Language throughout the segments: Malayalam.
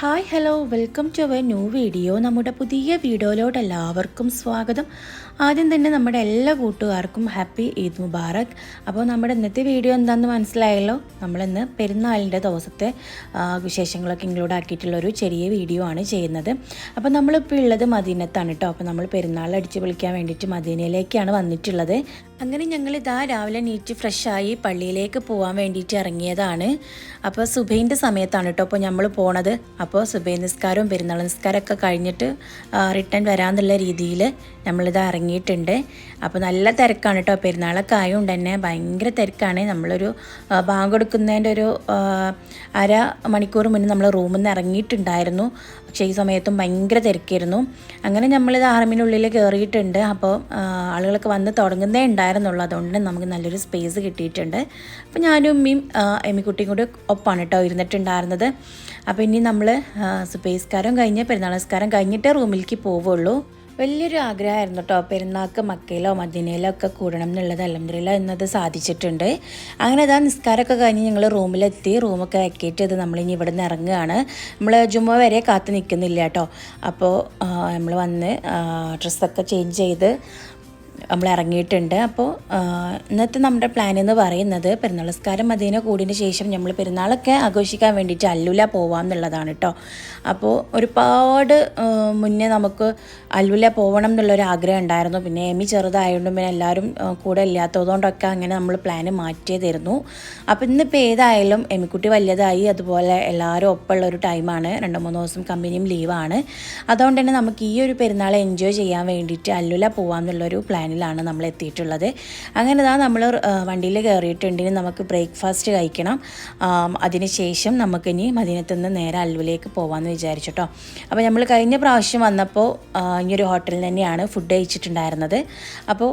Hi hello welcome to our new video നമ്മുടെ പുതിയ വീഡിയോയിലോട്ട് എല്ലാവർക്കും സ്വാഗതം. ആദ്യം തന്നെ നമ്മുടെ എല്ലാ കൂട്ടുകാർക്കും ഹാപ്പി ഈദ് മുബാറക്. അപ്പോൾ നമ്മുടെ ഇന്നത്തെ വീഡിയോ എന്താണെന്ന് മനസ്സിലായല്ലോ? നമ്മളിന്ന് പെരുന്നാളിന്റെ ദിവസത്തെ വിശേഷങ്ങളൊക്കെ ഇൻക്ലൂഡ് ആക്കിയിട്ടുള്ള ഒരു ചെറിയ വീഡിയോ ആണ് ചെയ്യുന്നത്. അപ്പോൾ നമ്മളിപ്പോൾ ഉള്ളത് മദീനത്താണ് കേട്ടോ അപ്പോൾ നമ്മൾ പെരുന്നാൾ അടിച്ച് വിളിക്കാൻ വേണ്ടിയിട്ട് മദീനയിലേക്കാണ് വന്നിട്ടുള്ളത്. അങ്ങനെ ഞങ്ങൾ ഇതാ രാവിലെ നീറ്റ് ഫ്രഷായി പള്ളിയിലേക്ക് പോകാൻ വേണ്ടിയിട്ട് ഇറങ്ങിയതാണ്. അപ്പോൾ സുബൈന്റെ സമയത്താണ് കേട്ടോ അപ്പോൾ നമ്മൾ പോണത്. അപ്പോൾ സുബൈ നിസ്കാരവും പെരുന്നാൾ നിസ്കാരമൊക്കെ കഴിഞ്ഞിട്ട് റിട്ടേൺ വരാമെന്നുള്ള രീതിയിൽ നമ്മളിത് ഇറങ്ങിയിട്ടുണ്ട്. അപ്പോൾ നല്ല തിരക്കാണ് കേട്ടോ പെരുന്നാളൊക്കെ ആയതുകൊണ്ട് തന്നെ ഭയങ്കര തിരക്കാണ്. നമ്മളൊരു ബാങ്ക് കൊടുക്കുന്നതിന്റെ ഒരു അര മണിക്കൂർ മുന്നേ നമ്മൾ റൂമിൽ നിന്ന് ഇറങ്ങിയിട്ടുണ്ടായിരുന്നു പക്ഷേ ഈ സമയത്തും ഭയങ്കര തിരക്കായിരുന്നു. അങ്ങനെ നമ്മളിത് ആർമിനുള്ളിൽ കയറിയിട്ടുണ്ട് അപ്പോൾ ആളുകളൊക്കെ വന്ന് തുടങ്ങുന്നേ ഉണ്ടായിരുന്നുള്ളൂ. അതുകൊണ്ട് നമുക്ക് നല്ലൊരു സ്പേസ് കിട്ടിയിട്ടുണ്ട്. അപ്പോൾ ഞാനും ഉമ്മയും എമ്മിക്കുട്ടിയും കൂടി ഒപ്പാണ് കേട്ടോ ഇരുന്നിട്ടുണ്ടായിരുന്നത്. അപ്പോൾ ഇനി നമ്മൾ സ്പേസ്കാരം കഴിഞ്ഞ് പെരുന്നാളസ്കാരം കഴിഞ്ഞിട്ടേ റൂമിലേക്ക് പോവുള്ളൂ. വലിയൊരു ആഗ്രഹമായിരുന്നു കേട്ടോ പെരുന്നാൾക്ക് മക്കയിലോ മദീനയിലോ ഒക്കെ കൂടണം എന്നുള്ളത് അലഹമില്ല എന്നത് സാധിച്ചിട്ടുണ്ട്. അങ്ങനെ ഇതാ നിസ്കാരമൊക്കെ കഴിഞ്ഞ് ഞങ്ങൾ റൂമിലെത്തി. റൂമൊക്കെ വെക്കേറ്റ് ചെയ്ത് നമ്മളിനി ഇവിടെ നിന്ന് ഇറങ്ങുകയാണ്. നമ്മൾ ജുമ്മ വരെ കാത്തു നിൽക്കുന്നില്ല കേട്ടോ അപ്പോൾ നമ്മൾ വന്ന് ഡ്രസ്സൊക്കെ ചേഞ്ച് ചെയ്ത് നമ്മൾ ഇറങ്ങിയിട്ടുണ്ട് അപ്പോൾ ഇന്നത്തെ നമ്മുടെ പ്ലാൻ എന്ന് പറയുന്നത് പെരുന്നാളസ്കാരം മദീന കൂടിയതിന് ശേഷം നമ്മൾ പെരുന്നാളൊക്കെ ആഘോഷിക്കാൻ വേണ്ടിയിട്ട് അല്ലുല പോവാം എന്നുള്ളതാണ് കേട്ടോ അപ്പോൾ ഒരുപാട് മുന്നേ നമുക്ക് അല്ലുല പോകണം എന്നുള്ളൊരു ആഗ്രഹം ഉണ്ടായിരുന്നു. പിന്നെ എമി ചെറുതായതുകൊണ്ടും പിന്നെ എല്ലാവരും കൂടെ ഇല്ലാത്തതുകൊണ്ടൊക്കെ അങ്ങനെ നമ്മൾ പ്ലാന് മാറ്റിയതായിരുന്നു. അപ്പോൾ ഇന്നിപ്പോൾ ഏതായാലും എമിക്കുട്ടി വലിയതായി. അതുപോലെ എല്ലാവരും ഒപ്പമുള്ള ഒരു ടൈമാണ് രണ്ട് മൂന്ന് ദിവസം കമ്പനിയും ലീവാണ് അതുകൊണ്ട് തന്നെ നമുക്ക് ഈ ഒരു പെരുന്നാൾ എൻജോയ് ചെയ്യാൻ വേണ്ടിയിട്ട് അല്ലുല പോവാം എന്നുള്ളൊരു പ്ലാനിലാണ് നമ്മൾ എത്തിയിട്ടുള്ളത് അങ്ങനെ ഇതാ നമ്മൾ വണ്ടിയിൽ കയറിയിട്ടുണ്ടെങ്കിൽ നമുക്ക് ബ്രേക്ക്ഫാസ്റ്റ് കഴിക്കണം. അതിനുശേഷം നമുക്കിനി മദീനത്തു നിന്ന് നേരെ അൽവിലേക്ക് പോകാമെന്ന് വിചാരിച്ചു കേട്ടോ അപ്പോൾ നമ്മൾ കഴിഞ്ഞ പ്രാവശ്യം വന്നപ്പോൾ ഈ ഒരു ഹോട്ടലിൽ തന്നെയാണ് ഫുഡ് കഴിച്ചിട്ടുണ്ടായിരുന്നത്. അപ്പോൾ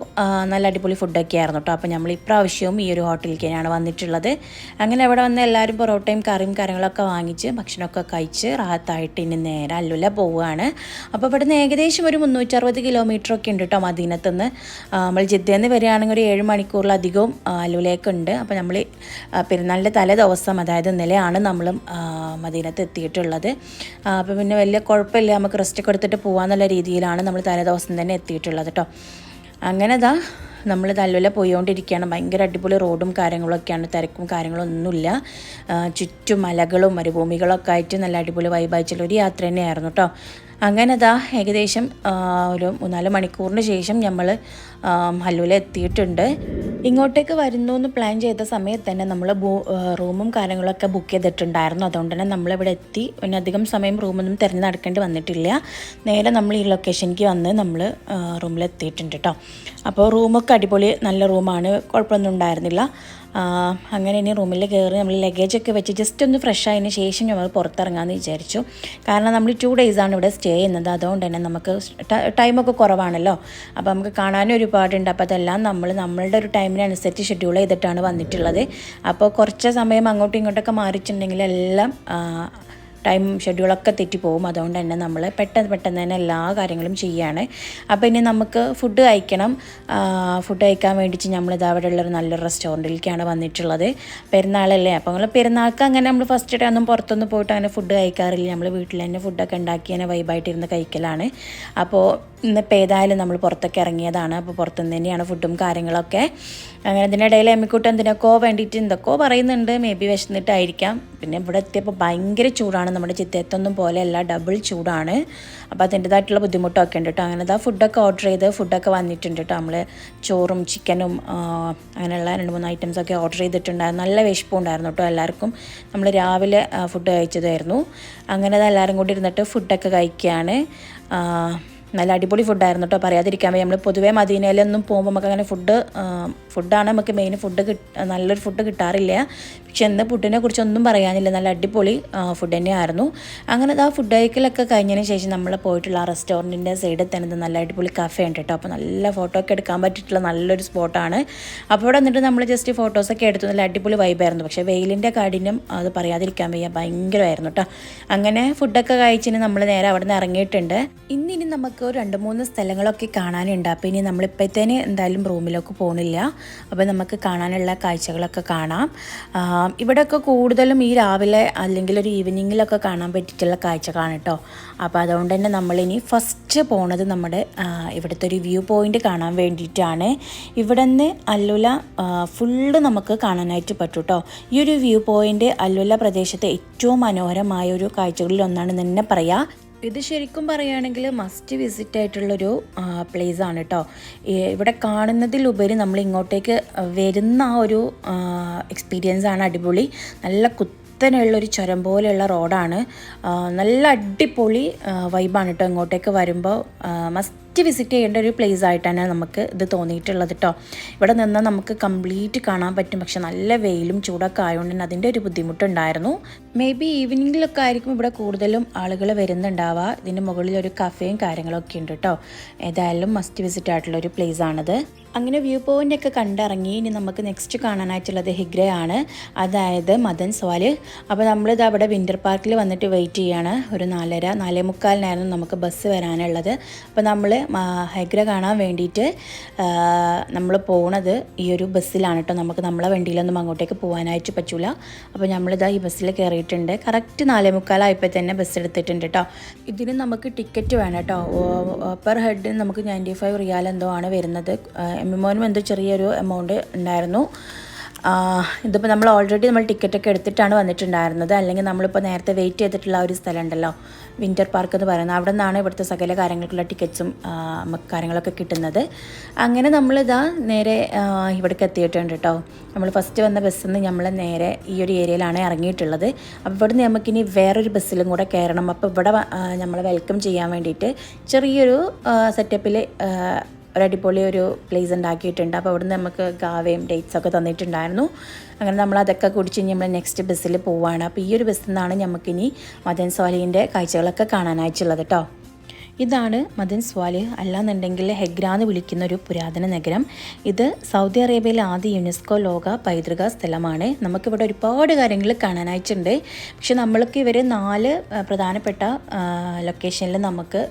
നല്ല അടിപൊളി ഫുഡൊക്കെ ആയിരുന്നു കേട്ടോ അപ്പോൾ നമ്മൾ ഇപ്രാവശ്യവും ഈ ഒരു ഹോട്ടലിലേക്ക് തന്നെയാണ് വന്നിട്ടുള്ളത്. അങ്ങനെ അവിടെ വന്ന് എല്ലാവരും പൊറോട്ടയും കറിയും കാര്യങ്ങളൊക്കെ വാങ്ങിച്ച് ഭക്ഷണമൊക്കെ കഴിച്ച് റാഹത്തായിട്ട് ഇനി നേരെ അല്ലുല പോവുകയാണ് അപ്പോൾ ഇവിടുന്ന് ഏകദേശം ഒരു മുന്നൂറ്ററുപത് കിലോമീറ്റർ ഒക്കെ ഉണ്ട് കേട്ടോ മദീനത്ത് നിന്ന് നമ്മൾ ജിദ്ദയിൽ നിന്ന് വരികയാണെങ്കിൽ ഒരു ഏഴ് മണിക്കൂറിലധികവും അലുവിലേക്കുണ്ട്. അപ്പോൾ നമ്മൾ പെരുന്നാളിന്റെ തലേ ദിവസം അതായത് ഇന്നലെയാണ് നമ്മൾ മദീനത്ത് എത്തിയിട്ടുള്ളത്. അപ്പോൾ പിന്നെ വലിയ കുഴപ്പമില്ല. നമുക്ക് റെസ്റ്റ് ഒക്കെ എടുത്തിട്ട് പോകാമെന്നുള്ള രീതിയിലാണ് നമ്മൾ തലേ ദിവസം തന്നെ എത്തിയിട്ടുള്ളത് കേട്ടോ അങ്ങനെ ഇതാ നമ്മൾ തല്ലുല പോയിക്കൊണ്ടിരിക്കുകയാണ് ഭയങ്കര അടിപൊളി റോഡും കാര്യങ്ങളൊക്കെയാണ്. തിരക്കും കാര്യങ്ങളൊന്നുമില്ല. ചുറ്റും മലകളും മരുഭൂമികളൊക്കെ ആയിട്ട് നല്ല അടിപൊളി വൈബായിട്ടുള്ള ഒരു യാത്ര തന്നെയായിരുന്നു കേട്ടോ അങ്ങനെ ദാ ഏകദേശം ഒരു മൂന്നാൽ മണിക്കൂറിന് ശേഷം നമ്മൾ ഹല്ലൂല എത്തിയിട്ടുണ്ട്. ഇങ്ങോട്ടേക്ക് വരുന്നു എന്ന് പ്ലാൻ ചെയ്ത സമയത്ത് തന്നെ നമ്മൾ റൂമും കാര്യങ്ങളൊക്കെ ബുക്ക് ചെയ്തിട്ടുണ്ടായിരുന്നു. അതുകൊണ്ട് തന്നെ നമ്മളിവിടെ എത്തി. പിന്നെ അധികം സമയം റൂമൊന്നും തിരഞ്ഞു നടക്കേണ്ടി വന്നിട്ടില്ല. നേരെ നമ്മൾ ഈ ലൊക്കേഷനിലേക്ക് വന്ന് നമ്മൾ റൂമിൽ എത്തിയിട്ടുണ്ട് കേട്ടോ അപ്പോൾ റൂമൊക്കെ അടിപൊളി നല്ല റൂമാണ്. കുഴപ്പമൊന്നും ഉണ്ടായിരുന്നില്ല. അങ്ങനെ ഇനി റൂമിൽ കയറി നമ്മൾ ലഗേജൊക്കെ വെച്ച് ജസ്റ്റ് ഒന്ന് ഫ്രഷ് ആയതിന് ശേഷം നമ്മൾ പുറത്തിറങ്ങാമെന്ന് വിചാരിച്ചു. കാരണം നമ്മൾ ടു ആണ് ഇവിടെ സ്റ്റേ ചെയ്യുന്നത്. അതുകൊണ്ട് തന്നെ നമുക്ക് ടൈമൊക്കെ കുറവാണല്ലോ. അപ്പോൾ നമുക്ക് കാണാനും ഒരുപാടുണ്ട്. അപ്പോൾ അതെല്ലാം നമ്മൾ നമ്മളുടെ ഒരു ടൈമിനനുസരിച്ച് ഷെഡ്യൂൾ ചെയ്തിട്ടാണ് വന്നിട്ടുള്ളത്. അപ്പോൾ കുറച്ച് സമയം അങ്ങോട്ടും ഇങ്ങോട്ടൊക്കെ മാറിച്ചിട്ടുണ്ടെങ്കിൽ എല്ലാം ടൈം ഷെഡ്യൂളൊക്കെ തെറ്റിപ്പോവും. അതുകൊണ്ട് തന്നെ നമ്മൾ പെട്ടെന്ന് പെട്ടെന്ന് തന്നെ എല്ലാ കാര്യങ്ങളും ചെയ്യുകയാണ് അപ്പോൾ ഇനി നമുക്ക് ഫുഡ് കഴിക്കണം. ഫുഡ് കഴിക്കാൻ വേണ്ടിയിട്ട് നമ്മളിത് അവിടെ ഉള്ളൊരു നല്ലൊരു റെസ്റ്റോറന്റിലേക്കാണ് വന്നിട്ടുള്ളത്. പെരുന്നാളല്ലേ? അപ്പോൾ നമ്മൾ പെരുന്നാൾക്ക് അങ്ങനെ നമ്മൾ ഫസ്റ്റ് ഡേ ഒന്നും പുറത്തൊന്നും പോയിട്ട് അങ്ങനെ ഫുഡ് കഴിക്കാറില്ല. നമ്മൾ വീട്ടിൽ തന്നെ ഫുഡൊക്കെ ഉണ്ടാക്കി തന്നെ വൈബായിട്ടിരുന്ന് കഴിക്കലാണ്. അപ്പോൾ ഇന്നിപ്പോൾ ഏതായാലും നമ്മൾ പുറത്തൊക്കെ ഇറങ്ങിയതാണ്. അപ്പോൾ പുറത്തുനിന്ന് തന്നെയാണ് ഫുഡും കാര്യങ്ങളൊക്കെ. അങ്ങനെ ഇതിനിടയിൽ എമ്മിക്കുട്ടി എന്തിനൊക്കെ വേണ്ടിയിട്ട് എന്തൊക്കെയോ പറയുന്നുണ്ട്. മേ ബി വിശന്നിട്ടായിരിക്കാം. പിന്നെ ഇവിടെ എത്തിയപ്പോൾ ഭയങ്കര ചൂടാണ്. നമ്മുടെ ചിത്തേത്തൊന്നും പോലെയല്ല ഡബിൾ ചൂടാണ്. അപ്പോൾ അതിന്റെതായിട്ടുള്ള ബുദ്ധിമുട്ടൊക്കെ ഉണ്ട് കേട്ടോ. അങ്ങനെ ഇതാ ഫുഡൊക്കെ ഓർഡർ ചെയ്ത് ഫുഡൊക്കെ വന്നിട്ടുണ്ട് കേട്ടോ നമ്മൾ ചോറും ചിക്കനും അങ്ങനെയുള്ള രണ്ട് മൂന്ന് ഐറ്റംസ് ഒക്കെ ഓർഡർ ചെയ്തിട്ടുണ്ടായിരുന്നു. നല്ല വിശപ്പുണ്ടായിരുന്നു കേട്ടോ എല്ലാവർക്കും. നമ്മൾ രാവിലെ ഫുഡ് കഴിച്ചതായിരുന്നു. അങ്ങനെ എല്ലാവരും കൂടി ഇരുന്നിട്ട് ഫുഡൊക്കെ കഴിക്കുകയാണ്. നല്ല അടിപൊളി ഫുഡായിരുന്നു കേട്ടോ പറയാതിരിക്കാൻ വയ്യ. നമ്മൾ പൊതുവേ മദീനയിലൊന്നും പോകുമ്പോൾ നമുക്ക് അങ്ങനെ ഫുഡ് ഫുഡാണ് നമുക്ക് മെയിൻ ഫുഡ് കിട്ട നല്ലൊരു ഫുഡ് കിട്ടാറില്ല. പക്ഷെ ഇന്ന് ഫുഡിനെ കുറിച്ച് ഒന്നും പറയാനില്ല. നല്ല അടിപൊളി ഫുഡ് തന്നെയായിരുന്നു. അങ്ങനെ ആ ഫുഡ് കഴിക്കലൊക്കെ കഴിഞ്ഞതിന് ശേഷം നമ്മൾ പോയിട്ടുള്ള ആ റെസ്റ്റോറന്റിന്റെ സൈഡിൽ തന്നെ നല്ല അടിപൊളി കഫേ ഉണ്ട് കേട്ടോ അപ്പോൾ നല്ല ഫോട്ടോ ഒക്കെ എടുക്കാൻ പറ്റിയിട്ടുള്ള നല്ലൊരു സ്പോട്ടാണ് അപ്പോൾ അവിടെ വന്നിട്ട് നമ്മൾ ജസ്റ്റ് ഫോട്ടോസൊക്കെ എടുത്തു. നല്ല അടിപൊളി വൈബായിരുന്നു പക്ഷേ വെയിലിന്റെ കാഠിന്യം അത് പറയാതിരിക്കാൻ വയ്യ. ഭയങ്കരമായിരുന്നു കേട്ടോ അങ്ങനെ ഫുഡൊക്കെ കഴിച്ചിന് നമ്മൾ നേരെ അവിടെ നിന്ന് ഇറങ്ങിയിട്ടുണ്ട്. ഇന്നിനി നമുക്ക് നമുക്ക് ഒരു രണ്ട് മൂന്ന് സ്ഥലങ്ങളൊക്കെ കാണാനുണ്ട്. അപ്പോൾ ഇനി നമ്മളിപ്പോഴത്തേന് എന്തായാലും റൂമിലൊക്കെ പോകണില്ല അപ്പോൾ നമുക്ക് കാണാനുള്ള കാഴ്ചകളൊക്കെ കാണാം. ഇവിടെയൊക്കെ കൂടുതലും ഈ രാവിലെ അല്ലെങ്കിൽ ഒരു ഈവനിങ്ങിലൊക്കെ കാണാൻ പറ്റിയിട്ടുള്ള കാഴ്ചകളാണ് കേട്ടോ അപ്പോൾ അതുകൊണ്ട് തന്നെ നമ്മളിനി ഫസ്റ്റ് പോണത് നമ്മുടെ ഇവിടുത്തെ ഒരു വ്യൂ പോയിന്റ് കാണാൻ വേണ്ടിയിട്ടാണ്. ഇവിടെ നിന്ന് അല്ലുല ഫുള്ള് നമുക്ക് കാണാനായിട്ട് പറ്റും കേട്ടോ ഈ ഒരു വ്യൂ പോയിന്റ് അല്ലുല പ്രദേശത്തെ ഏറ്റവും മനോഹരമായ ഒരു കാഴ്ചകളിൽ ഒന്നാണ് തന്നെ പറയാം. ഇത് ശരിക്കും പറയുകയാണെങ്കിൽ മസ്റ്റ് വിസിറ്റ് ആയിട്ടുള്ളൊരു പ്ലേസ് ആണ് കേട്ടോ ഇവിടെ കാണുന്നതിലുപരി നമ്മൾ ഇങ്ങോട്ടേക്ക് വരുന്ന ആ ഒരു എക്സ്പീരിയൻസ് ആണ് അടിപൊളി. നല്ല കുത്തനെയുള്ളൊരു ചുരം പോലെയുള്ള റോഡാണ് നല്ല അടിപൊളി വൈബാണ് കേട്ടോ ഇങ്ങോട്ടേക്ക് വരുമ്പോൾ മസ്റ്റ് വിസിറ്റ് ചെയ്യേണ്ട ഒരു പ്ലേസ് ആയിട്ടാണ് നമുക്ക് ഇത് തോന്നിയിട്ടുള്ളത് കേട്ടോ ഇവിടെ നിന്നാൽ നമുക്ക് കംപ്ലീറ്റ് കാണാൻ പറ്റും. പക്ഷെ നല്ല വെയിലും ചൂടൊക്കെ ആയതുകൊണ്ട് തന്നെ അതിന്റെ ഒരു ബുദ്ധിമുട്ടുണ്ടായിരുന്നു. മേ ബി ഈവനിങ്ങിലൊക്കെ ആയിരിക്കും ഇവിടെ കൂടുതലും ആളുകൾ വരുന്നുണ്ടാവുക. ഇതിന്റെ മുകളിൽ ഒരു കഫേയും കാര്യങ്ങളൊക്കെ ഉണ്ട് കേട്ടോ ഏതായാലും മസ്റ്റ് വിസിറ്റ് ആയിട്ടുള്ള ഒരു പ്ലേസ് ആണിത്. അങ്ങനെ വ്യൂ പോയിന്റ് ഒക്കെ കണ്ടിറങ്ങി. ഇനി നമുക്ക് നെക്സ്റ്റ് കാണാനായിട്ടുള്ളത് ഹിഗ്രയാണ്. അതായത് മദൻ സ്വാൽ അപ്പോൾ നമ്മളിത് അവിടെ വിന്റർ പാർക്കിൽ വന്നിട്ട് വെയിറ്റ് ചെയ്യാണ്. ഒരു നാലര നാലേ മുക്കാലിനായിരുന്നു നമുക്ക് ബസ് വരാനുള്ളത്. അപ്പോൾ നമ്മൾ ഹൈഗ്ര കാണാൻ വേണ്ടിയിട്ട് നമ്മൾ പോണത് ഈ ഒരു ബസ്സിലാണ് കേട്ടോ നമുക്ക് നമ്മളെ വണ്ടിയിലൊന്നും അങ്ങോട്ടേക്ക് പോകാനായിട്ട് പറ്റൂല. അപ്പോൾ നമ്മളിതാ ഈ ബസ്സിൽ കയറിയിട്ടുണ്ട് കറക്റ്റ് നാലേ മുക്കാലായപ്പോൾ തന്നെ ബസ് എടുത്തിട്ടുണ്ട് കേട്ടോ ഇതിന് നമുക്ക് ടിക്കറ്റ് വേണം കേട്ടോ പെർ ഹെഡ് നമുക്ക് നയന്റി ഫൈവ് റിയാൽ എന്തോ ആണ് വരുന്നത്. എമ്മിമോനും എന്തോ ചെറിയൊരു എമൗണ്ട് ഉണ്ടായിരുന്നു. ഇതിപ്പോൾ നമ്മൾ ഓൾറെഡി നമ്മൾ ടിക്കറ്റൊക്കെ എടുത്തിട്ടാണ് വന്നിട്ടുണ്ടായിരുന്നത്. അല്ലെങ്കിൽ നമ്മളിപ്പോൾ നേരത്തെ വെയിറ്റ് ചെയ്തിട്ടുള്ള ഒരു സ്ഥലം ഉണ്ടല്ലോ വിന്റർ പാർക്ക് എന്ന് പറയുന്നത്. അവിടെ നിന്നാണ് ഇവിടുത്തെ സകല കാര്യങ്ങൾക്കുള്ള ടിക്കറ്റ്സും കാര്യങ്ങളൊക്കെ കിട്ടുന്നത്. അങ്ങനെ നമ്മളിതാ നേരെ ഇവിടേക്ക് എത്തിയിട്ടുണ്ട് കേട്ടോ നമ്മൾ ഫസ്റ്റ് വന്ന ബസ്സിൽ നിന്ന് നമ്മൾ നേരെ ഈ ഒരു ഏരിയയിലാണ് ഇറങ്ങിയിട്ടുള്ളത്. അപ്പോൾ ഇവിടുന്ന് നമുക്കിനി വേറൊരു ബസ്സിലും കൂടെ കയറണം അപ്പോൾ ഇവിടെ നമ്മളെ വെൽക്കം ചെയ്യാൻ വേണ്ടിയിട്ട് ചെറിയൊരു സെറ്റപ്പിൽ ഒരു അടിപൊളി ഒരു പ്ലേസ് ഉണ്ടാക്കിയിട്ടുണ്ട്. അപ്പോൾ അവിടുന്ന് നമുക്ക് ഗാവയും ഡേറ്റ്സ് ഒക്കെ തന്നിട്ടുണ്ടായിരുന്നു. അങ്ങനെ നമ്മൾ അതൊക്കെ കുടിച്ച് നമ്മൾ നെക്സ്റ്റ് ബസ്സിൽ പോവുകയാണ് അപ്പോൾ ഈ ഒരു ബസ്സിൽ നിന്നാണ് നമുക്കിനി മദൻ കാഴ്ചകളൊക്കെ കാണാനായിട്ടുള്ളത് കേട്ടോ ഇതാണ് മദൻ സ്വാലിഹ് അല്ലാന്നുണ്ടെങ്കിൽ ഹെഗ്ര എന്ന് വിളിക്കുന്ന ഒരു പുരാതന നഗരം. ഇത് സൗദി അറേബ്യയിലെ ആദ്യ യുനെസ്കോ ലോക പൈതൃക സ്ഥലമാണ്. നമുക്കിവിടെ ഒരുപാട് കാര്യങ്ങൾ കാണാനായിട്ടുണ്ട്. പക്ഷെ നമ്മൾക്ക് ഇവർ നാല് പ്രധാനപ്പെട്ട ലൊക്കേഷനിൽ നമുക്ക്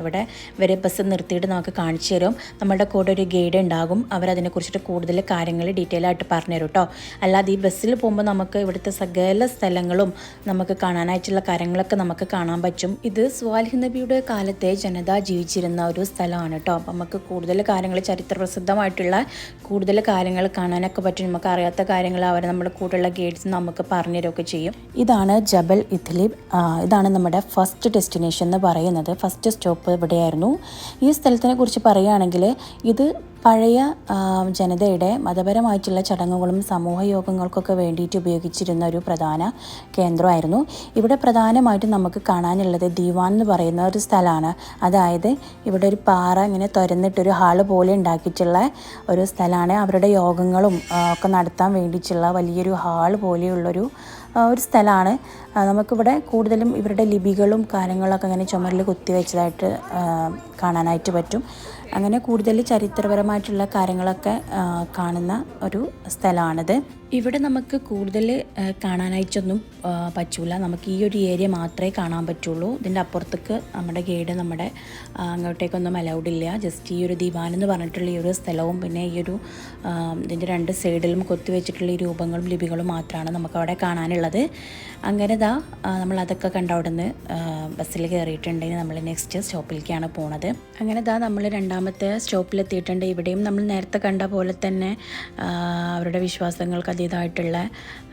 ഇവിടെ ഇവരെ ബസ് നിർത്തിയിട്ട് നമുക്ക് കാണിച്ചു തരും. നമ്മുടെ കൂടെ ഒരു ഗൈഡ് ഉണ്ടാകും. അവരതിനെക്കുറിച്ചിട്ട് കൂടുതൽ കാര്യങ്ങൾ ഡീറ്റെയിൽ ആയിട്ട് പറഞ്ഞു തരും കേട്ടോ അല്ലാതെ ഈ ബസ്സിൽ പോകുമ്പോൾ നമുക്ക് ഇവിടുത്തെ സകല സ്ഥലങ്ങളും നമുക്ക് കാണാനായിട്ടുള്ള കാര്യങ്ങളൊക്കെ നമുക്ക് കാണാൻ പറ്റും. ഇത് സ്വാലിഹ് നബിയുടെ കാലത്തെ ജനത ജീവിച്ചിരുന്ന ഒരു സ്ഥലമാണ് കേട്ടോ അപ്പം നമുക്ക് കൂടുതൽ കാര്യങ്ങൾ ചരിത്ര പ്രസിദ്ധമായിട്ടുള്ള കൂടുതൽ കാര്യങ്ങൾ കാണാനൊക്കെ പറ്റും. നമുക്ക് അറിയാത്ത കാര്യങ്ങൾ അവർ നമ്മുടെ കൂടെയുള്ള ഗൈഡ്സ് നമുക്ക് പറഞ്ഞു തരുമൊക്കെ ചെയ്യും. ഇതാണ് ജബൽ ഇത്ലിബ് ഇതാണ് നമ്മുടെ ഫസ്റ്റ് ഡെസ്റ്റിനേഷൻ എന്ന് പറയുന്നത്. ഫസ്റ്റ് സ്റ്റോപ്പ് ഇവിടെയായിരുന്നു ഈ സ്ഥലത്തിനെ കുറിച്ച് പറയുകയാണെങ്കിൽ ഇത് പഴയ ജനതയുടെ മതപരമായിട്ടുള്ള ചടങ്ങുകളും സമൂഹയോഗങ്ങൾക്കൊക്കെ വേണ്ടിയിട്ട് ഉപയോഗിച്ചിരുന്ന ഒരു പ്രധാന കേന്ദ്രമായിരുന്നു. ഇവിടെ പ്രധാനമായിട്ടും നമുക്ക് കാണാനുള്ളത് ദിവാൻ എന്ന് പറയുന്ന ഒരു സ്ഥലമാണ്. അതായത് ഇവിടെ ഒരു പാറ ഇങ്ങനെ തുരന്നിട്ടൊരു ഹാൾ പോലെ ഉണ്ടാക്കിയിട്ടുള്ള ഒരു സ്ഥലമാണ്. അവരുടെ യോഗങ്ങളും ഒക്കെ നടത്താൻ വേണ്ടിയിട്ടുള്ള വലിയൊരു ഹാൾ പോലെയുള്ളൊരു ഒരു സ്ഥലമാണ്. നമുക്കിവിടെ കൂടുതലും ഇവരുടെ ലിപികളും കാര്യങ്ങളൊക്കെ ഇങ്ങനെ ചുമരിൽ കുത്തിവെച്ചതായിട്ട് കാണാനായിട്ട് പറ്റും. അങ്ങനെ കൂടുതൽ ചരിത്രപരമായിട്ടുള്ള കാര്യങ്ങളൊക്കെ കാണുന്ന ഒരു സ്ഥലമാണിത്. ഇവിടെ നമുക്ക് കൂടുതൽ കാണാനായിട്ടൊന്നും പറ്റൂല. നമുക്ക് ഈ ഒരു ഏരിയ മാത്രമേ കാണാൻ പറ്റുള്ളൂ. ഇതിന്റെ അപ്പുറത്തേക്ക് നമ്മുടെ ഗൈഡ് നമ്മുടെ അങ്ങോട്ടേക്കൊന്നും അലൗഡ് ഇല്ല. ജസ്റ്റ് ഈ ഒരു ദിവാൻ എന്ന് പറഞ്ഞിട്ടുള്ള ഈ ഒരു സ്ഥലവും പിന്നെ ഈ ഒരു ഇതിന്റെ രണ്ട് സൈഡിലും കൊത്തിവെച്ചിട്ടുള്ള ഈ രൂപങ്ങളും ലിപികളും മാത്രമാണ് നമുക്കവിടെ കാണാനുള്ളത്. അങ്ങനെ നമ്മൾ അതൊക്കെ കണ്ട അവിടെ നിന്ന് ബസ്സിൽ കയറിയിട്ടുണ്ടെങ്കിൽ നമ്മൾ നെക്സ്റ്റ് സ്റ്റോപ്പിലേക്കാണ് പോണത്. അങ്ങനെ ദാ നമ്മൾ രണ്ടാമത്തെ സ്റ്റോപ്പിലെത്തിയിട്ടുണ്ട്. ഇവിടെയും നമ്മൾ നേരത്തെ കണ്ട പോലെ തന്നെ അവരുടെ വിശ്വാസങ്ങൾക്ക് അതീതമായിട്ടുള്ള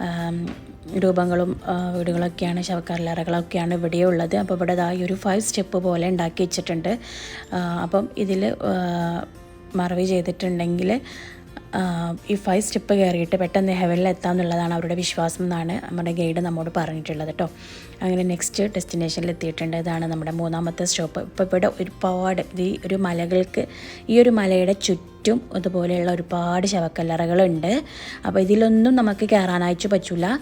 ആം, രൂപങ്ങളും വീടുകളൊക്കെയാണ് ശവക്കല്ലറകളൊക്കെയാണ് ഇവിടെ ഉള്ളത് അപ്പോൾ ഇവിടെ ഈ ഒരു ഫൈവ് സ്റ്റെപ്പ് പോലെ ഉണ്ടാക്കി വെച്ചിട്ടുണ്ട്. അപ്പം ഇതിൽ മറവി ചെയ്തിട്ടുണ്ടെങ്കിൽ ഈ ഫൈവ് സ്റ്റെപ്പ് കയറിയിട്ട് പെട്ടെന്ന് ഹെവനിൽ എത്താമെന്നുള്ളതാണ് അവരുടെ വിശ്വാസം എന്നാണ് നമ്മുടെ ഗൈഡ് നമ്മോട് പറഞ്ഞിട്ടുള്ളത് കേട്ടോ അങ്ങനെ നെക്സ്റ്റ് ഡെസ്റ്റിനേഷനിൽ എത്തിയിട്ടുണ്ട്. ഇതാണ് നമ്മുടെ മൂന്നാമത്തെ സ്റ്റോപ്പ് ഇപ്പോൾ ഇവിടെ ഒരുപാട് ഈ ഒരു മലകൾക്ക് ഈ ഒരു മലയുടെ ചുറ്റും ഇതുപോലെയുള്ള ഒരുപാട് ശവക്കല്ലറകളുണ്ട്. അപ്പോൾ ഇതിലൊന്നും നമുക്ക് കയറാനായിട്ട് പറ്റില്ല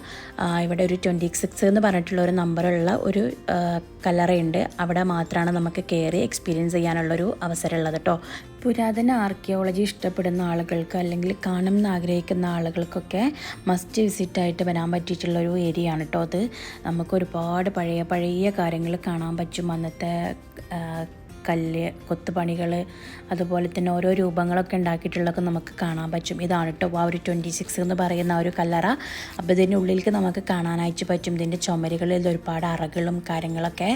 ഇവിടെ ഒരു ട്വന്റി സിക്സ് എന്ന് പറഞ്ഞിട്ടുള്ള ഒരു നമ്പറുള്ള ഒരു കല്ലറയുണ്ട്. അവിടെ മാത്രമാണ് നമുക്ക് കയറി എക്സ്പീരിയൻസ് ചെയ്യാനുള്ളൊരു അവസരമുള്ളത് കേട്ടോ പുരാതന ആർക്കിയോളജി ഇഷ്ടപ്പെടുന്ന ആളുകൾക്ക് അല്ലെങ്കിൽ കാണണം എന്ന് ആഗ്രഹിക്കുന്ന ആളുകൾക്കൊക്കെ മസ്റ്റ് വിസിറ്റായിട്ട് വരാൻ പറ്റിയിട്ടുള്ള ഒരു ഏരിയ ആണ് കേട്ടോ അത്. നമുക്ക് ഒരുപാട് പഴയ പഴയ കാര്യങ്ങൾ കാണാൻ പറ്റും. അന്നത്തെ കല്ല് കൊത്തുപണികൾ അതുപോലെ തന്നെ ഓരോ രൂപങ്ങളൊക്കെ ഉണ്ടാക്കിയിട്ടുള്ളതൊക്കെ നമുക്ക് കാണാൻ പറ്റും. ഇതാണ് കേട്ടോ ആ ഒരു ട്വന്റി സിക്സ് എന്ന് പറയുന്ന ഒരു കല്ലറ. അപ്പോൾ ഇതിന്റെ ഉള്ളിലേക്ക് നമുക്ക് കാണാനായിട്ട് പറ്റും. ഇതിന്റെ ചുമരുകളിൽ ഒരുപാട് അറകളും കാര്യങ്ങളൊക്കെ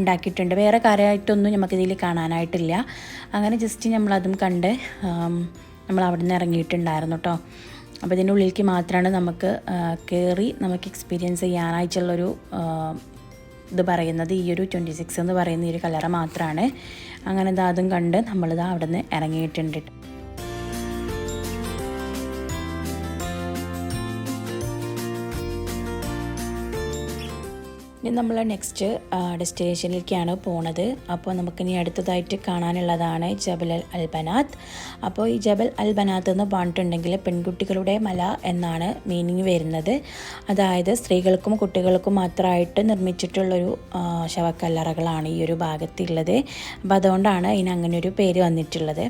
ഉണ്ടാക്കിയിട്ടുണ്ട്. വേറെ കാര്യമായിട്ടൊന്നും നമുക്കിതിൽ കാണാനായിട്ടില്ല. അങ്ങനെ ജസ്റ്റ് നമ്മളതും കണ്ട് നമ്മൾ അവിടെ നിന്ന് ഇറങ്ങിയിട്ടുണ്ടായിരുന്നു കേട്ടോ അപ്പോൾ ഇതിന്റെ ഉള്ളിലേക്ക് മാത്രമാണ് നമുക്ക് കയറി നമുക്ക് എക്സ്പീരിയൻസ് ചെയ്യാനായിട്ടുള്ളൊരു ഇത് പറയുന്നത് ഈ ഒരു ട്വന്റി സിക്സ് എന്ന് പറയുന്ന ഈ ഒരു കളറ് മാത്രമാണ് അങ്ങനെ അതും കണ്ട് നമ്മളിത് അവിടെ നിന്ന് ഇറങ്ങിയിട്ടുണ്ട്. ഇനി നമ്മൾ നെക്സ്റ്റ് ഡെസ്റ്റിനേഷനിലേക്കാണ് പോണത്. അപ്പോൾ നമുക്കിനി അടുത്തതായിട്ട് കാണാനുള്ളതാണ് ജബൽ അൽ അൽബനാത്ത്. അപ്പോൾ ഈ ജബൽ അൽബനാത്ത് എന്ന് പറഞ്ഞിട്ടുണ്ടെങ്കിൽ പെൺകുട്ടികളുടെ മല എന്നാണ് മീനിങ് വരുന്നത്. അതായത് സ്ത്രീകൾക്കും കുട്ടികൾക്കും മാത്രമായിട്ട് നിർമ്മിച്ചിട്ടുള്ളൊരു ശവക്കല്ലറകളാണ് ഈ ഒരു ഭാഗത്തുള്ളത്. അപ്പോൾ അതുകൊണ്ടാണ് ഇതിന് അങ്ങനെ ഒരു പേര് വന്നിട്ടുള്ളത്.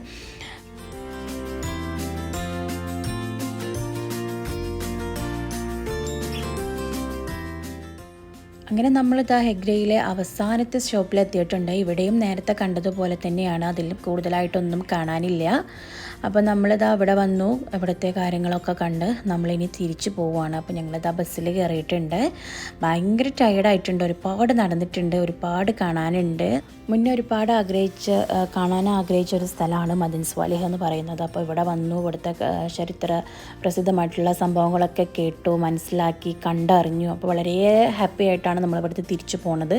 അങ്ങനെ നമ്മളിത് ഹെഗ്രയിലെ അവസാനത്തെ സ്റ്റോപ്പിലെത്തിയിട്ടുണ്ട്. ഇവിടെയും നേരത്തെ കണ്ടതുപോലെ തന്നെയാണ്. അതിൽ കൂടുതലായിട്ടൊന്നും കാണാനില്ല. അപ്പോൾ നമ്മളിതാ അവിടെ വന്നു. ഇവിടുത്തെ കാര്യങ്ങളൊക്കെ കണ്ട് നമ്മളിനി തിരിച്ചു പോവുകയാണ് അപ്പോൾ ഞങ്ങളിതാ ബസ്സിൽ കയറിയിട്ടുണ്ട്. ഭയങ്കര ടയർഡായിട്ടുണ്ട് ഒരുപാട് നടന്നിട്ടുണ്ട്. ഒരുപാട് കാണാനുണ്ട്. മുന്നേ ഒരുപാട് ആഗ്രഹിച്ച് കാണാൻ ആഗ്രഹിച്ച ഒരു സ്ഥലമാണ് മദൻ സ്വാലിഹ് എന്ന് പറയുന്നത്. അപ്പോൾ ഇവിടെ വന്നു. ഇവിടുത്തെ ചരിത്ര പ്രസിദ്ധമായിട്ടുള്ള സംഭവങ്ങളൊക്കെ കേട്ടു മനസ്സിലാക്കി കണ്ടറിഞ്ഞു. അപ്പോൾ വളരെ ഹാപ്പി ആയിട്ടാണ് നമ്മൾ ഇവിടുത്തെ തിരിച്ചു പോണത്.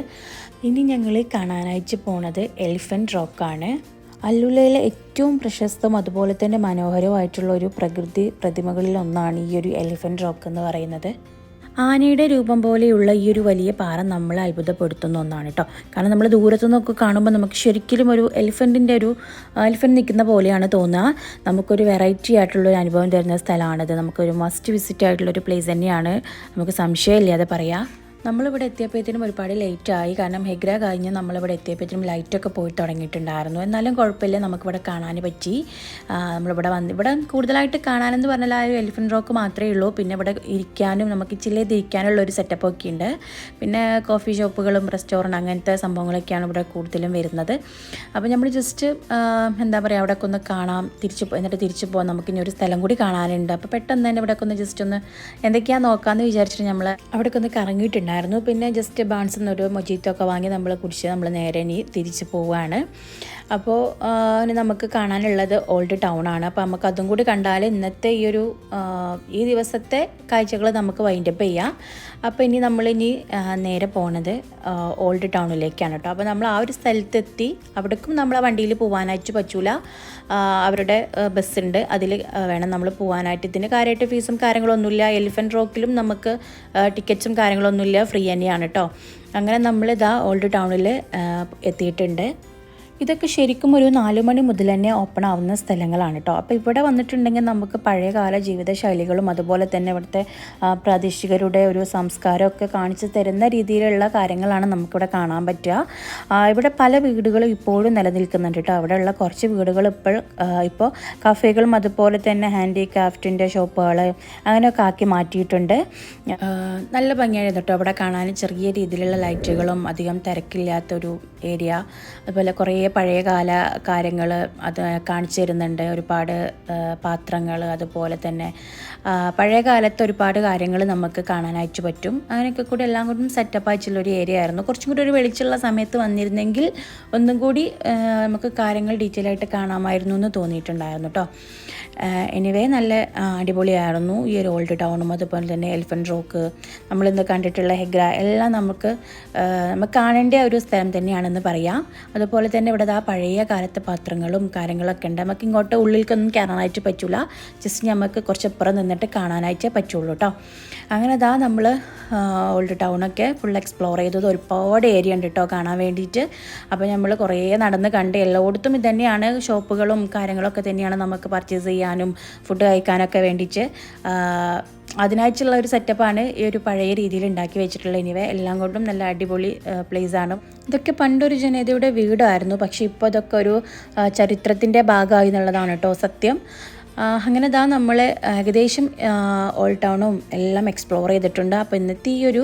ഇനി ഞങ്ങൾ കാണാനായിട്ട് പോണത് എലിഫന്റ് റോക്കാണ്. അല്ലുലയിലെ ഏറ്റവും പ്രശസ്തവും അതുപോലെ തന്നെ മനോഹരമായിട്ടുള്ള ഒരു പ്രകൃതി പ്രതിമകളിൽ ഒന്നാണ് ഈ ഒരു എലിഫന്റ് റോക്ക് എന്ന് പറയുന്നത്. ആനയുടെ രൂപം പോലെയുള്ള ഈ ഒരു വലിയ പാറ നമ്മളെ അത്ഭുതപ്പെടുത്തുന്ന ഒന്നാണ് കേട്ടോ കാരണം നമ്മൾ ദൂരത്തു നിന്നൊക്കെ കാണുമ്പോൾ നമുക്ക് ശരിക്കും ഒരു എലിഫന്റിന്റെ ഒരു എലിഫന്റ് നിൽക്കുന്ന പോലെയാണ് തോന്നുക. നമുക്കൊരു വെറൈറ്റി ആയിട്ടുള്ള ഒരു അനുഭവം തരുന്ന സ്ഥലമാണിത്. നമുക്കൊരു മസ്റ്റ് വിസിറ്റ് ആയിട്ടുള്ള ഒരു പ്ലേസ് തന്നെയാണ്. നമുക്ക് സംശയമില്ലാതെ പറയാം. നമ്മളിവിടെ എത്തിയപ്പോഴത്തേനും ഒരുപാട് ലേറ്റ് ആയി കാരണം ഹെഗ്ര കഴിഞ്ഞ് നമ്മളിവിടെ എത്തിയപ്പോഴത്തേനും ലൈറ്റൊക്കെ പോയി തുടങ്ങിയിട്ടുണ്ടായിരുന്നു. എന്നാലും കുഴപ്പമില്ല നമുക്കിവിടെ കാണാൻ പറ്റി. നമ്മളിവിടെ വന്ന് ഇവിടെ കൂടുതലായിട്ട് കാണാനെന്ന് പറഞ്ഞാൽ ആ ഒരു എലിഫന്റ് റോക്ക് മാത്രമേ ഉള്ളൂ. പിന്നെ ഇവിടെ ഇരിക്കാനും നമുക്ക് ചില്ലത് ഇരിക്കാനുള്ള ഒരു സെറ്റപ്പ് ഒക്കെ ഉണ്ട്. പിന്നെ കോഫി ഷോപ്പുകളും റെസ്റ്റോറന്റ് അങ്ങനത്തെ സംഭവങ്ങളൊക്കെയാണ് ഇവിടെ കൂടുതലും വരുന്നത്. അപ്പോൾ നമ്മൾ ജസ്റ്റ് എന്താ പറയുക അവിടെയൊക്കെ ഒന്ന് കാണാം. തിരിച്ച് എന്നിട്ട് തിരിച്ചു പോകാം നമുക്ക് ഇനി ഒരു സ്ഥലം കൂടി കാണാനുണ്ട്. അപ്പോൾ പെട്ടെന്ന് തന്നെ ഇവിടെയൊക്കെ ഒന്ന് ജസ്റ്റ് ഒന്ന് എന്തൊക്കെയാണെന്ന് നോക്കാമെന്ന് വിചാരിച്ചിട്ട് നമ്മൾ അവിടെയൊക്കെ ഒന്ന് കറങ്ങിയിട്ടുണ്ടായിരുന്നു പിന്നെ ജസ്റ്റ് ബാൺസ് എന്നൊരു മൊജീത്തൊക്കെ വാങ്ങി നമ്മൾ കുടിച്ച് നമ്മൾ നേരെ ഇനി തിരിച്ച് പോവുകയാണ് അപ്പോൾ ഇനി നമുക്ക് കാണാനുള്ളത് ഓൾഡ് ടൗൺ ആണ്. അപ്പോൾ നമുക്ക് അതും കൂടി കണ്ടാൽ ഇന്നത്തെ ഈ ഒരു ഈ ദിവസത്തെ കാഴ്ചകൾ നമുക്ക് വൈൻഡപ്പ് ചെയ്യാം. അപ്പോൾ ഇനി നമ്മൾ ഇനി നേരെ പോണത് ഓൾഡ് ടൗണിലേക്കാണ് കേട്ടോ അപ്പോൾ നമ്മൾ ആ ഒരു സ്ഥലത്തെത്തി അവിടേക്കും നമ്മൾ വണ്ടിയിൽ പോകാനായിട്ട് പറ്റൂല. അവരുടെ ബസ് ഉണ്ട്. അതിൽ വേണം നമ്മൾ പോകാനായിട്ട് ഇതിന് കാര്യമായിട്ട് ഫീസും കാര്യങ്ങളൊന്നുമില്ല. എലിഫന്റ് റോക്കിലും നമുക്ക് ടിക്കറ്റ്സും കാര്യങ്ങളൊന്നുമില്ല. ഫ്രീ തന്നെയാണ് കേട്ടോ അങ്ങനെ നമ്മളിതാ ഓൾഡ് ടൗണിൽ എത്തിയിട്ടുണ്ട്. ഇതൊക്കെ ശരിക്കും ഒരു നാല് മണി മുതൽ തന്നെ ഓപ്പൺ ആവുന്ന സ്ഥലങ്ങളാണ് കേട്ടോ അപ്പോൾ ഇവിടെ വന്നിട്ടുണ്ടെങ്കിൽ നമുക്ക് പഴയകാല ജീവിതശൈലികളും അതുപോലെ തന്നെ ഇവിടുത്തെ പ്രാദേശികരുടെ ഒരു സംസ്കാരമൊക്കെ കാണിച്ചു തരുന്ന രീതിയിലുള്ള കാര്യങ്ങളാണ് നമുക്കിവിടെ കാണാൻ പറ്റുക. ഇവിടെ പല വീടുകളും ഇപ്പോഴും നിലനിൽക്കുന്നുണ്ട് കേട്ടോ അവിടെയുള്ള കുറച്ച് വീടുകൾ ഇപ്പോൾ ഇപ്പോൾ കഫേകളും അതുപോലെ തന്നെ ഹാൻഡിക്രാഫ്റ്റിന്റെ ഷോപ്പുകൾ അങ്ങനെയൊക്കെ ആക്കി മാറ്റിയിട്ടുണ്ട്. നല്ല ഭംഗിയായിരുന്നു കേട്ടോ അവിടെ കാണാൻ ചെറിയ രീതിയിലുള്ള ലൈറ്റുകളും അധികം തിരക്കില്ലാത്തൊരു ഏരിയ. അതുപോലെ കുറേ പഴയകാല കാര്യങ്ങൾ അത് കാണിച്ചു തരുന്നുണ്ട്. ഒരുപാട് പാത്രങ്ങൾ അതുപോലെ തന്നെ പഴയകാലത്ത് പഴയ കാലത്ത് ഒരുപാട് കാര്യങ്ങൾ നമുക്ക് കാണാനായിട്ട് പറ്റും. അങ്ങനെയൊക്കെ കൂടി എല്ലാം കൂടി സെറ്റപ്പ് ആയിട്ടുള്ള ഒരു ഏരിയ ആയിരുന്നു. കുറച്ചും കൂടി ഒരു വെളിച്ചുള്ള സമയത്ത് വന്നിരുന്നെങ്കിൽ ഒന്നും കൂടി നമുക്ക് കാര്യങ്ങൾ ഡീറ്റെയിൽ ആയിട്ട് കാണാമായിരുന്നു എന്ന് തോന്നിയിട്ടുണ്ടായിരുന്നു കേട്ടോ എനിവേ നല്ല അടിപൊളിയായിരുന്നു. ഈ ഒരു ഓൾഡ് ടൗണും അതുപോലെ തന്നെ എലിഫന്റ് റോക്ക് നമ്മളിന്ന് കണ്ടിട്ടുള്ള ഹെഗ്ര എല്ലാം നമുക്ക് നമുക്ക് കാണേണ്ട ഒരു സ്ഥലം തന്നെയാണെന്ന് പറയാം. അതുപോലെ തന്നെ ഇവിടെ ആ പഴയ കാലത്തെ പാത്രങ്ങളും കാര്യങ്ങളൊക്കെ ഉണ്ട്. നമുക്ക് ഇങ്ങോട്ട് ഉള്ളിലേക്കൊന്നും കയറാനായിട്ട് പറ്റില്ല ജസ്റ്റ് നമുക്ക് കുറച്ച് അപ്പുറം നിന്നിട്ട് കാണാനായിട്ട് പറ്റുള്ളൂ കേട്ടോ അങ്ങനെ ദാ നമ്മൾ ഓൾഡ് ടൗണൊക്കെ ഫുൾ എക്സ്പ്ലോർ ചെയ്തത് ഒരുപാട് ഏരിയ ഉണ്ട് കേട്ടോ കാണാൻ വേണ്ടിയിട്ട്. അപ്പോൾ നമ്മൾ കുറേ നടന്ന് കണ്ട് എല്ലായിടത്തും ഇത് തന്നെയാണ്. ഷോപ്പുകളും കാര്യങ്ങളൊക്കെ തന്നെയാണ് നമുക്ക് പർച്ചേസ് ചെയ്യാനും ഫുഡ് കഴിക്കാനൊക്കെ വേണ്ടിയിട്ട്. അതിനായിട്ടുള്ള ഒരു സെറ്റപ്പാണ് ഈ ഒരു പഴയ രീതിയിൽ ഉണ്ടാക്കി വെച്ചിട്ടുള്ള എനിവേ എല്ലാം കൊണ്ടും നല്ല അടിപൊളി പ്ലേസ് ആണ്. ഇതൊക്കെ പണ്ടൊരു ജനതയുടെ വീടായിരുന്നു. പക്ഷേ ഇപ്പോൾ ഇതൊക്കെ ഒരു ചരിത്രത്തിന്റെ ഭാഗമായി എന്നുള്ളതാണ് കേട്ടോ സത്യം. അങ്ങനെ ഇതാ നമ്മൾ ഏകദേശം ഓൾ ടൗണും എല്ലാം എക്സ്പ്ലോർ ചെയ്തിട്ടുണ്ട്. അപ്പോൾ ഇന്നത്തെ ഈ ഒരു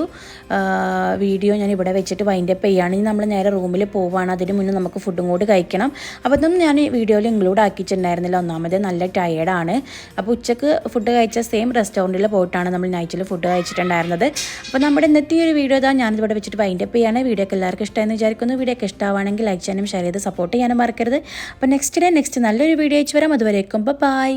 വീഡിയോ ഞാൻ ഇവിടെ വെച്ചിട്ട് വൈൻഡ് അപ്പ് ചെയ്യുകയാണ് ഇനി നമ്മൾ നേരെ റൂമിൽ പോവുകയാണ് അതിന് മുന്നേ നമുക്ക് ഫുഡും കൂടി കഴിക്കണം. അപ്പോൾ ഇതൊന്നും ഞാൻ വീഡിയോയിൽ ഇൻക്ലൂഡ് ആക്കിയിട്ടുണ്ടായിരുന്നില്ല. ഒന്നാമത് നല്ല ടയേർഡാണ് അപ്പോൾ ഉച്ചയ്ക്ക് ഫുഡ് കഴിച്ച സെയിം റെസ്റ്റോറന്റിൽ പോയിട്ടാണ് നമ്മൾ നൈറ്റിൽ ഫുഡ് കഴിച്ചിട്ടുണ്ടായിരുന്നത്. അപ്പോൾ നമ്മുടെ ഇന്നത്തെ ഈ ഒരു വീഡിയോ ഇതാ ഞാനിവിടെ വെച്ചിട്ട് വൈൻഡ് അപ്പ് ചെയ്യാണ്. വീഡിയോ ഒക്കെ എല്ലാവർക്കും ഇഷ്ടമെന്ന് വിചാരിക്കുന്നു. വീഡിയോ ഒക്കെ ഇഷ്ടമാണെങ്കിൽ ലൈക്ക് ചെയ്യാനും ഷെയർ ചെയ്ത് സപ്പോർട്ട് ചെയ്യാനും മറക്കരുത്. അപ്പോൾ നെക്സ്റ്റ് ഡേ നെക്സ്റ്റ് നല്ലൊരു വീഡിയോ അയച്ചു വരാം. അതുവരേക്കും ബൈ